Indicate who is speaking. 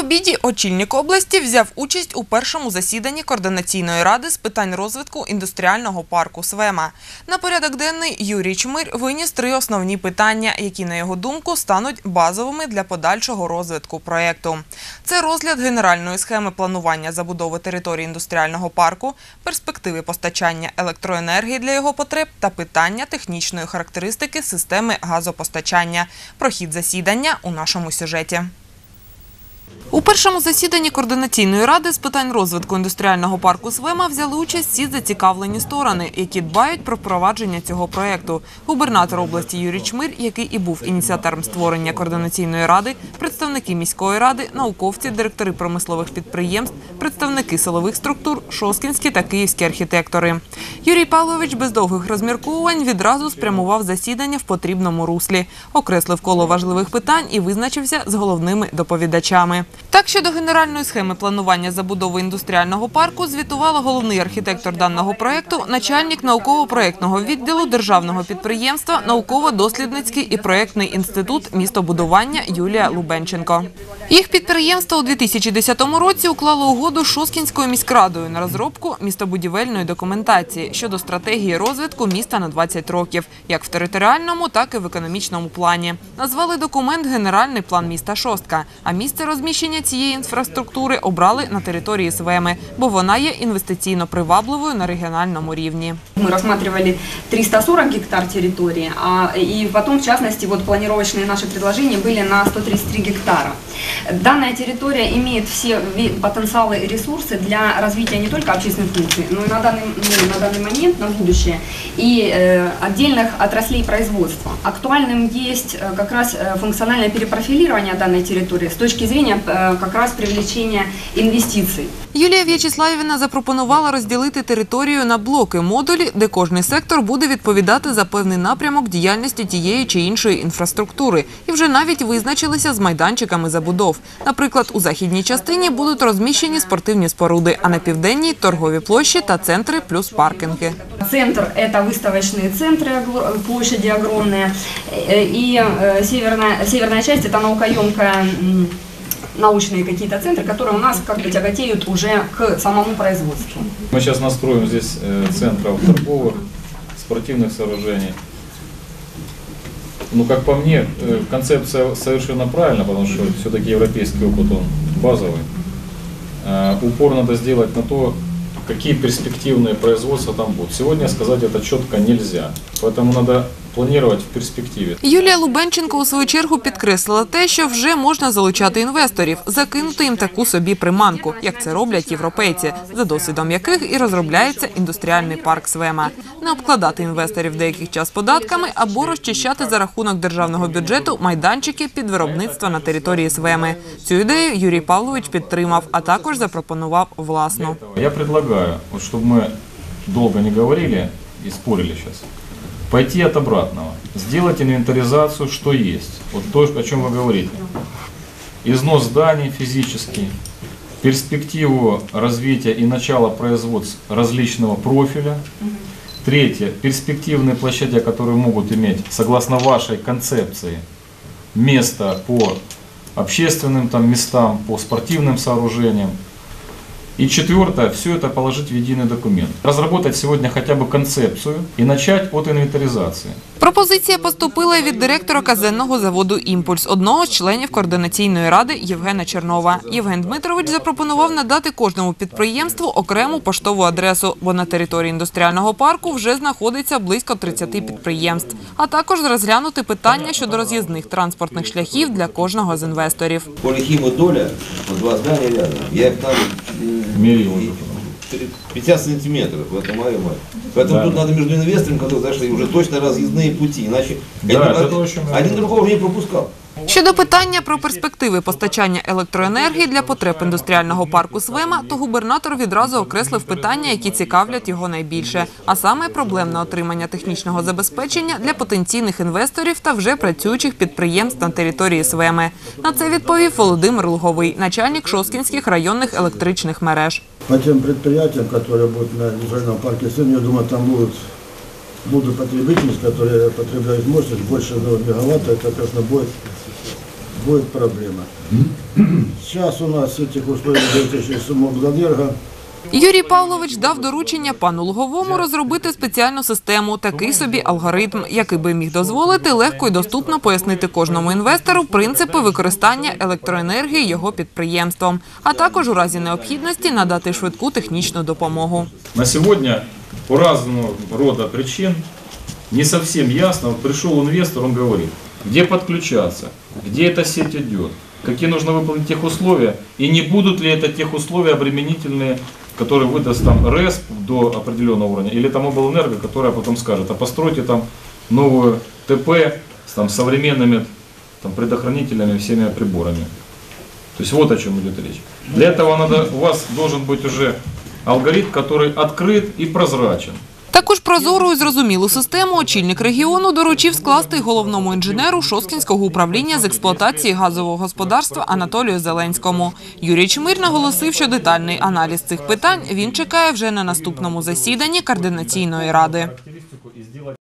Speaker 1: обіді очільник області взяв участь у першому засіданні координаційної ради з питань розвитку індустріального парку Свема. На порядок денний Юрій Чмир виніс три основні питання, які, на його думку, стануть базовими для подальшого розвитку проєкту. Це розгляд генеральної схеми планування забудови території індустріального парку, перспективи постачання електроенергії для його потреб та питання технічної характеристики системи газопостачання. Про хід засідання у нашому сюжеті. У першому засіданні координаційної ради з питань розвитку індустріального парку Свема взяли участь всі зацікавлені сторони, які дбають про впровадження цього проєкту. Губернатор області Юрій Чмир, який і був ініціатором створення координаційної ради, представники міської ради, науковці, директори промислових підприємств, представники силових структур, шоскінські та київські архітектори. Юрій Павлович без довгих розмірковувань відразу спрямував засідання в потрібному руслі, окреслив коло важливих питань і визначився з головними доповідачами. Так, щодо генеральної схеми планування забудови індустріального парку звітувала головний архітектор даного проєкту, начальник науково-проєктного відділу державного підприємства Науково-дослідницький і проєктний інститут містобудування Юлія Лубенченко. Їх підприємство у 2010 році уклало угоду з Шоскінською міськрадою на розробку містобудівельної документації щодо стратегії розвитку міста на 20 років, як в територіальному, так і в економічному плані. Назвали документ Генеральний план міста Шостка, а місце розміщення цієї інфраструктури обрали на території Свеми, бо вона є інвестиційно привабливою на регіональному рівні.
Speaker 2: Мы рассматривали 340 гектар территории, а, и потом, в частности, вот планировочные наши предложения были на 133 гектара. Данная территория имеет все ви- потенциалы и ресурсы для развития не только общественных функций, но и на данный, ну, на данный момент, на будущее, и э, отдельных отраслей производства. Актуальным есть э, как раз э, функциональное перепрофилирование данной территории с точки зрения э, как раз привлечения инвестиций.
Speaker 1: Юлія В'ячеславівна запропонувала розділити територію на блоки модулі, де кожний сектор буде відповідати за певний напрямок діяльності тієї чи іншої інфраструктури, і вже навіть визначилися з майданчиками забудов. Наприклад, у західній частині будуть розміщені спортивні споруди, а на південній торгові площі та центри плюс паркінги.
Speaker 2: Центр – это выставочные центры, огл- площади огромные, Э, и э, северная, северная научные какие-то центры, которые у нас как бы тяготеют уже к самому производству.
Speaker 3: Мы сейчас настроим здесь э, центров торговых, спортивных сооружений. Ну, как по мне, э, концепция совершенно правильна, потому что все-таки европейский опыт, он базовый. Э, Упор надо сделать на то, какие перспективные производства там будут. Сегодня сказать это четко нельзя, поэтому надо планировать в перспективе.
Speaker 1: Юлія Лубенченко у свою чергу підкреслила те, що вже можна залучати інвесторів, закинути їм таку собі приманку, як це роблять європейці, за досвідом яких і розробляється індустріальний парк Свема. Не обкладати інвесторів деякий час податками або розчищати за рахунок державного бюджету майданчики під виробництво на території Свеми. Цю ідею Юрій Павлович підтримав, а також запропонував власну.
Speaker 3: Я предлагаю, вот, чтобы мы долго не говорили и спорили сейчас, пойти от обратного, сделать инвентаризацию, что есть. Вот то, о чем вы говорите. Износ зданий физический, перспективу развития и начала производств различного профиля. Третье, перспективные площадя, которые могут иметь, согласно вашей концепции, место по общественным там, местам, по спортивным сооружениям. И четвертое, все это положить в единый документ. Разработать сегодня хотя бы концепцию и начать от инвентаризации.
Speaker 1: Пропозиція поступила від директора казенного заводу Імпульс, одного з членів координаційної ради Євгена Чернова. Євген Дмитрович запропонував надати кожному підприємству окрему поштову адресу, бо на території індустріального парку вже знаходиться близько 30 підприємств, а також розглянути питання щодо роз'їзних транспортних шляхів для кожного з інвесторів.
Speaker 4: Полихима доля, вот два здания рядом, я их там м,
Speaker 3: Мерил
Speaker 4: и-
Speaker 3: уже.
Speaker 4: 50 сантиметров, в этом мою мать. Поэтому
Speaker 3: Да.
Speaker 4: тут надо между инвесторами, которые зашли, уже точно разъездные пути, иначе
Speaker 3: Да,
Speaker 4: один,
Speaker 3: это
Speaker 4: один-
Speaker 3: то, о чем я
Speaker 4: один
Speaker 3: говорю.
Speaker 4: другого не пропускал.
Speaker 1: Щодо питання про перспективи постачання електроенергії для потреб індустріального парку Свема, то губернатор відразу окреслив питання, які цікавлять його найбільше, а саме проблемне отримання технічного забезпечення для потенційних інвесторів та вже працюючих підприємств на території Свеми. На це відповів Володимир Луговий, начальник Шоскінських районних електричних мереж.
Speaker 5: По тем предприятиям, которые будут на индустриальном парке СЭМ, я думаю, там будут, будут потребительницы, которые потребляют мощность больше 1 мегаватта, это как раз будет будет проблема. Сейчас у нас этих условий действующих Самообленерго
Speaker 1: Юрій Павлович дав доручення пану Луговому розробити спеціальну систему, такий собі алгоритм, який би міг дозволити легко і доступно пояснити кожному інвестору принципи використання електроенергії його підприємством, а також у разі необхідності надати швидку технічну допомогу.
Speaker 3: На сегодня по разного рода причин не совсем ясно. Вот пришел инвестор, он говорит, где подключаться, где эта сеть идет, какие нужно выполнить тех условия, и не будут ли это тех условия обременительные, которые выдаст там РЭС до определенного уровня, или там облэнерго, которая потом скажет, а постройте там новую ТП с там, современными там, предохранителями, всеми приборами. То есть вот о чем идет речь. Для этого надо, у вас должен быть уже алгоритм, который открыт и прозрачен.
Speaker 1: Також прозору і зрозумілу систему очільник регіону доручив скласти головному інженеру Шосткінського управління з експлуатації газового господарства Анатолію Зеленському. Юрій Чмир наголосив, що детальний аналіз цих питань він чекає вже на наступному засіданні координаційної ради.